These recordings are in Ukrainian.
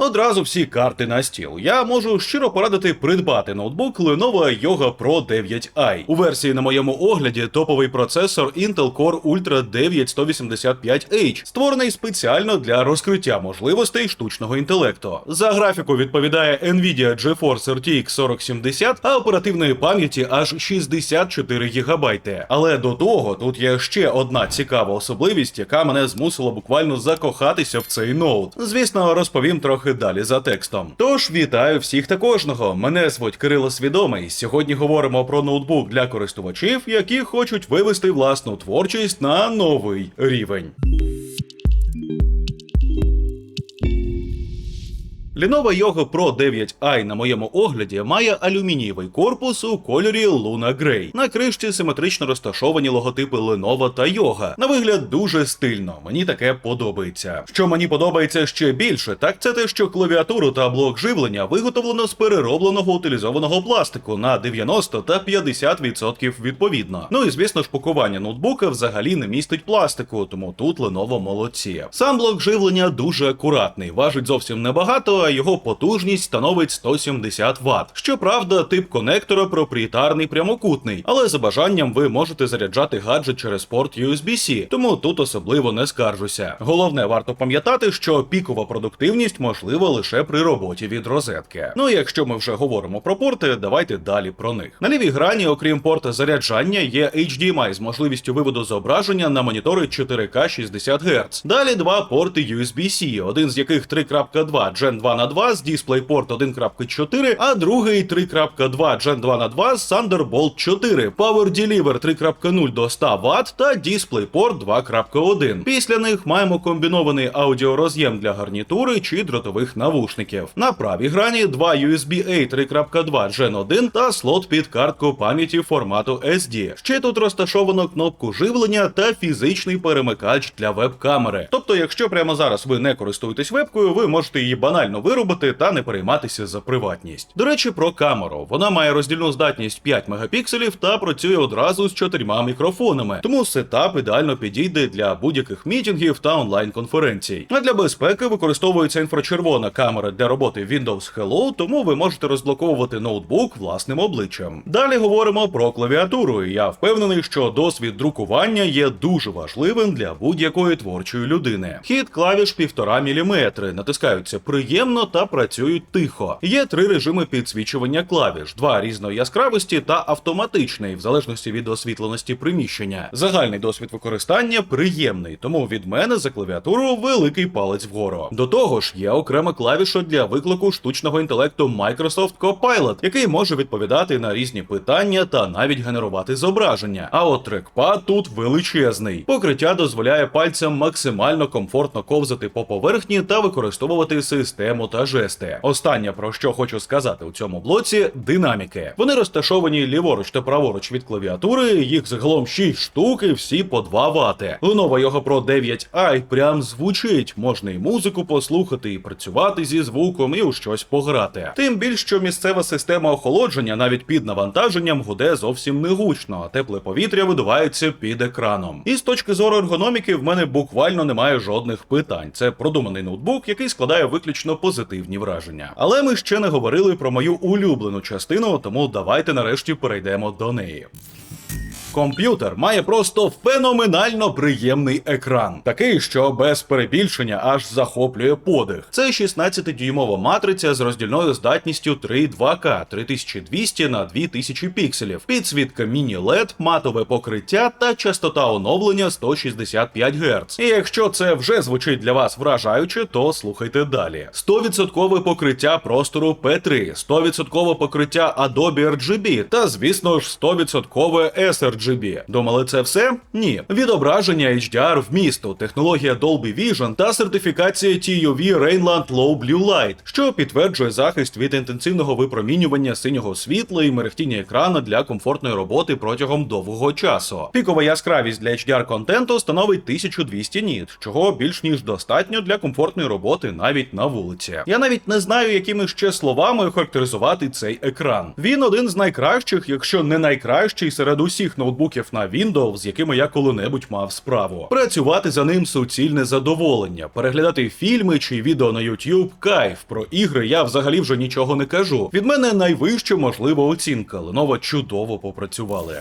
Одразу всі карти на стіл. Я можу щиро порадити придбати ноутбук Lenovo Yoga Pro 9i. У версії на моєму огляді топовий процесор Intel Core Ultra 9 185H, створений спеціально для розкриття можливостей штучного інтелекту. За графіку відповідає Nvidia GeForce RTX 4070, а оперативної пам'яті аж 64 ГБ. Але до того тут є ще одна цікава особливість, яка мене змусила буквально закохатися в цей ноут. Звісно, розповім трохи далі за текстом. Тож вітаю всіх та кожного. Мене звуть Кирило Свідомий. Сьогодні говоримо про ноутбук для користувачів, які хочуть вивести власну творчість на новий рівень. Lenovo Yoga Pro 9i на моєму огляді має алюмінієвий корпус у кольорі Luna Grey. На кришці симетрично розташовані логотипи Lenovo та Yoga. На вигляд дуже стильно. Мені таке подобається. Що мені подобається ще більше, так це те, що клавіатуру та блок живлення виготовлено з переробленого утилізованого пластику на 90 та 50% відповідно. Ну і звісно ж, пакування ноутбука взагалі не містить пластику, тому тут Lenovo молодці. Сам блок живлення дуже акуратний, важить зовсім небагато, його потужність становить 170 Вт. Щоправда, тип конектора проприєтарний прямокутний, але за бажанням ви можете заряджати гаджет через порт USB-C, тому тут особливо не скаржуся. Головне, варто пам'ятати, що пікова продуктивність можлива лише при роботі від розетки. Ну і якщо ми вже говоримо про порти, давайте далі про них. На лівій грані, окрім порта заряджання, є HDMI з можливістю виводу зображення на монітори 4К 60 Гц. Далі два порти USB-C, один з яких 3.2 Gen 2 на 2 з DisplayPort 1.4, а другий 3.2 Gen 2 на 2 з Thunderbolt 4, Power Deliver 3.0 до 100 Вт та DisplayPort 2.1. Після них маємо комбінований аудіороз'єм для гарнітури чи дротових навушників. На правій грані два USB-A 3.2 Gen 1 та слот під картку пам'яті формату SD. Ще тут розташовано кнопку живлення та фізичний перемикач для веб-камери. Тобто, якщо прямо зараз ви не користуєтесь вебкою, ви можете її банально виробити та не перейматися за приватність. До речі, про камеру. Вона має роздільну здатність 5 мегапікселів та працює одразу з чотирма мікрофонами, тому сетап ідеально підійде для будь-яких мітінгів та онлайн-конференцій. А для безпеки використовується інфрачервона камера для роботи Windows Hello, тому ви можете розблоковувати ноутбук власним обличчям. Далі говоримо про клавіатуру. Я впевнений, що досвід друкування є дуже важливим для будь-якої творчої людини. Хід клавіш 1,5 мм, натискаються приємно та працюють тихо. Є три режими підсвічування клавіш: два різної яскравості та автоматичний, в залежності від освітленості приміщення. Загальний досвід використання приємний, тому від мене за клавіатуру великий палець вгору. До того ж, є окрема клавіша для виклику штучного інтелекту Microsoft Copilot, який може відповідати на різні питання та навіть генерувати зображення. А от трекпад тут величезний. Покриття дозволяє пальцям максимально комфортно ковзати по поверхні та використовувати систему та жести. Останнє про що хочу сказати у цьому блоці динаміки. Вони розташовані ліворуч та праворуч від клавіатури. Їх загалом 6 штук і всі по 2 Вт. Lenovo його Pro 9i прям звучить. Можна і музику послухати, і працювати зі звуком, і у щось пограти. Тим більш, що місцева система охолодження навіть під навантаженням гуде зовсім не гучно, а тепле повітря видувається під екраном. І з точки зору ергономіки в мене буквально немає жодних питань. Це продуманий ноутбук, який складає виключно позитивні враження. Але ми ще не говорили про мою улюблену частину, тому давайте нарешті перейдемо до неї. Комп'ютер має просто феноменально приємний екран, такий, що без перебільшення аж захоплює подих. Це 16-дюймова матриця з роздільною здатністю 3,2К 3200 на 2000 пікселів, підсвітка міні-LED, матове покриття та частота оновлення 165 Гц. І якщо це вже звучить для вас вражаюче, то слухайте далі: 100% покриття простору P3, 100% покриття Adobe RGB та, звісно ж, 100% sRGB. Думали, це все? Ні. Відображення HDR вмісту, технологія Dolby Vision та сертифікація TUV Rainland Low Blue Light, що підтверджує захист від інтенсивного випромінювання синього світла і мерехтіння екрана для комфортної роботи протягом довгого часу. Пікова яскравість для HDR контенту становить 1200 ніт, чого більш ніж достатньо для комфортної роботи навіть на вулиці. Я навіть не знаю, якими ще словами охарактеризувати цей екран. Він один з найкращих, якщо не найкращий серед усіх ноутбуків, ноутбуків на Windows, з якими я коли-небудь мав справу. Працювати за ним суцільне задоволення, переглядати фільми чи відео на YouTube – кайф. Про ігри я взагалі вже нічого не кажу. Від мене найвища можлива оцінка. Lenovo чудово попрацювали.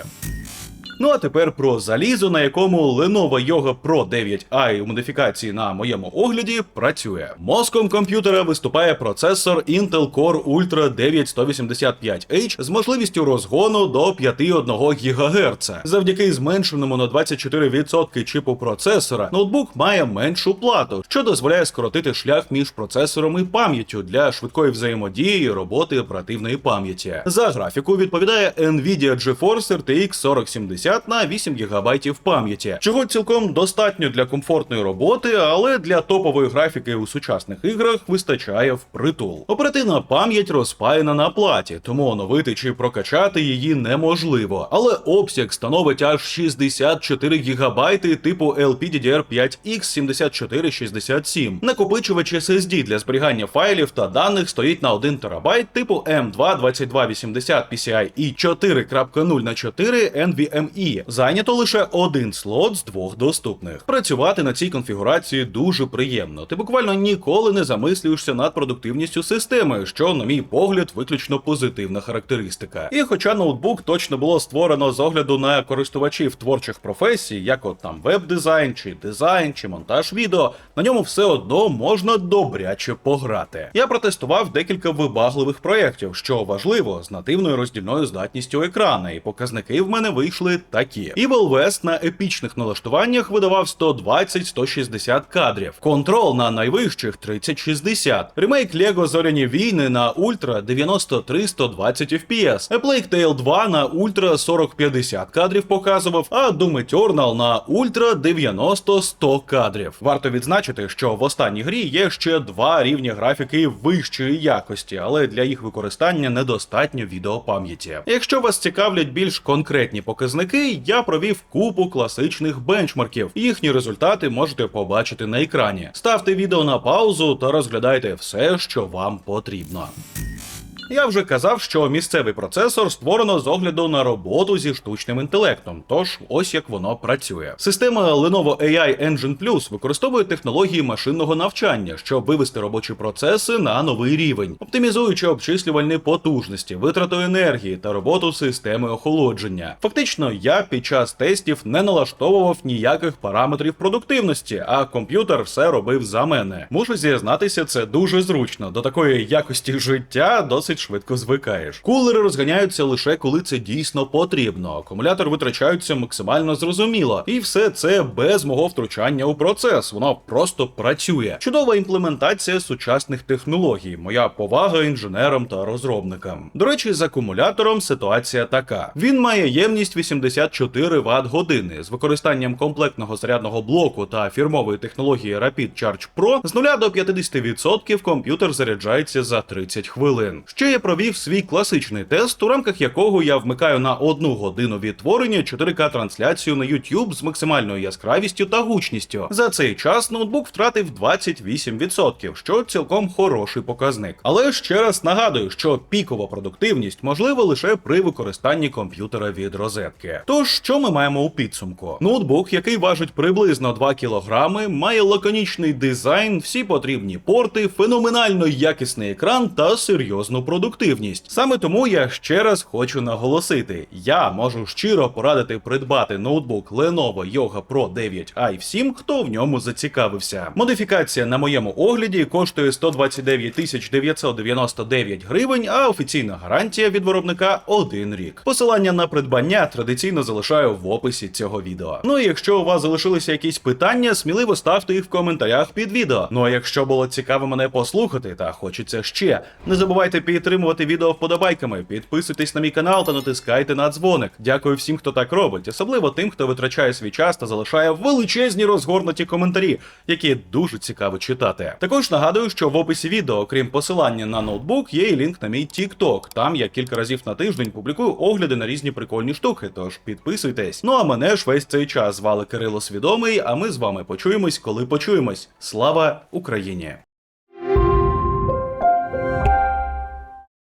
Ну а тепер про залізо, на якому Lenovo Yoga Pro 9i у модифікації на моєму огляді працює. Мозком комп'ютера виступає процесор Intel Core Ultra 9185H з можливістю розгону до 5,1 ГГц. Завдяки зменшеному на 24% чипу процесора, ноутбук має меншу плату, що дозволяє скоротити шлях між процесором і пам'яттю для швидкої взаємодії і роботи оперативної пам'яті. За графіку відповідає Nvidia GeForce RTX 4070 на 8 ГБ пам'яті, чого цілком достатньо для комфортної роботи, але для топової графіки у сучасних іграх вистачає впритул. Оперативна пам'ять розпаяна на платі, тому оновити чи прокачати її неможливо. Але обсяг становить аж 64 ГБ типу LPDDR5X 7467. Накопичувач SSD для зберігання файлів та даних стоїть на 1 ТБ типу M2 2280 PCIe 4.0 на 4 NVMe. Зайнято лише один слот з двох доступних. Працювати на цій конфігурації дуже приємно. Ти буквально ніколи не замислюєшся над продуктивністю системи, що, на мій погляд, виключно позитивна характеристика. І хоча ноутбук точно було створено з огляду на користувачів творчих професій, як от там веб-дизайн, чи дизайн, чи монтаж відео, на ньому все одно можна добряче пограти. Я протестував декілька вибагливих проєктів, що важливо, з нативною роздільною здатністю екрана, і показники в мене вийшли такі. Evil West на епічних налаштуваннях видавав 120-160 кадрів, контрол на найвищих 30-60, ремейк Lego Зоряні війни на ультра 93-120 FPS, A Plague Tale 2 на ультра 40-50 кадрів показував, а Doom Eternal на ультра 90-100 кадрів. Варто відзначити, що в останній грі є ще два рівні графіки вищої якості, але для їх використання недостатньо відеопам'яті. Якщо вас цікавлять більш конкретні показники, я провів купу класичних бенчмарків. Їхні результати можете побачити на екрані. Ставте відео на паузу та розглядайте все, що вам потрібно. Я вже казав, що місцевий процесор створено з огляду на роботу зі штучним інтелектом, тож ось як воно працює. Система Lenovo AI Engine Plus використовує технології машинного навчання, щоб вивести робочі процеси на новий рівень, оптимізуючи обчислювальні потужності, витрату енергії та роботу системи охолодження. Фактично, я під час тестів не налаштовував ніяких параметрів продуктивності, а комп'ютер все робив за мене. Мушу зізнатися, це дуже зручно. До такої якості життя досить швидко звикаєш. Кулери розганяються лише коли це дійсно потрібно. Акумулятор витрачаються максимально зрозуміло, і все це без мого втручання у процес. Воно просто працює. Чудова імплементація сучасних технологій. Моя повага інженерам та розробникам. До речі, з акумулятором ситуація така: він має ємність 84 Вт години з використанням комплектного зарядного блоку та фірмової технології Rapid Charge Pro з 0 до 50% комп'ютер заряджається за 30 хвилин. Ще я провів свій класичний тест, у рамках якого я вмикаю на одну годину відтворення 4К трансляцію на YouTube з максимальною яскравістю та гучністю. За цей час ноутбук втратив 28%, що цілком хороший показник. Але ще раз нагадую, що пікова продуктивність можлива лише при використанні комп'ютера від розетки. Тож, що ми маємо у підсумку? Ноутбук, який важить приблизно 2 кг, має лаконічний дизайн, всі потрібні порти, феноменально якісний екран та серйозну продуктивність. Саме тому я ще раз хочу наголосити: я можу щиро порадити придбати ноутбук Lenovo Yoga Pro 9i всім, хто в ньому зацікавився. Модифікація на моєму огляді коштує 129 999 гривень, а офіційна гарантія від виробника один рік. Посилання на придбання традиційно залишаю в описі цього відео. Ну і якщо у вас залишилися якісь питання, сміливо ставте їх в коментарях під відео. Ну а якщо було цікаво мене послухати та хочеться ще, не забувайте підтримувати відео вподобайками, підписуйтесь на мій канал та натискайте на дзвоник. Дякую всім, хто так робить, особливо тим, хто витрачає свій час та залишає величезні розгорнуті коментарі, які дуже цікаво читати. Також нагадую, що в описі відео, окрім посилання на ноутбук, є і лінк на мій TikTok. Там я кілька разів на тиждень публікую огляди на різні прикольні штуки. Тож підписуйтесь. Ну а мене ж весь цей час звали Кирило Свідомий. А ми з вами почуємось, коли почуємось. Слава Україні!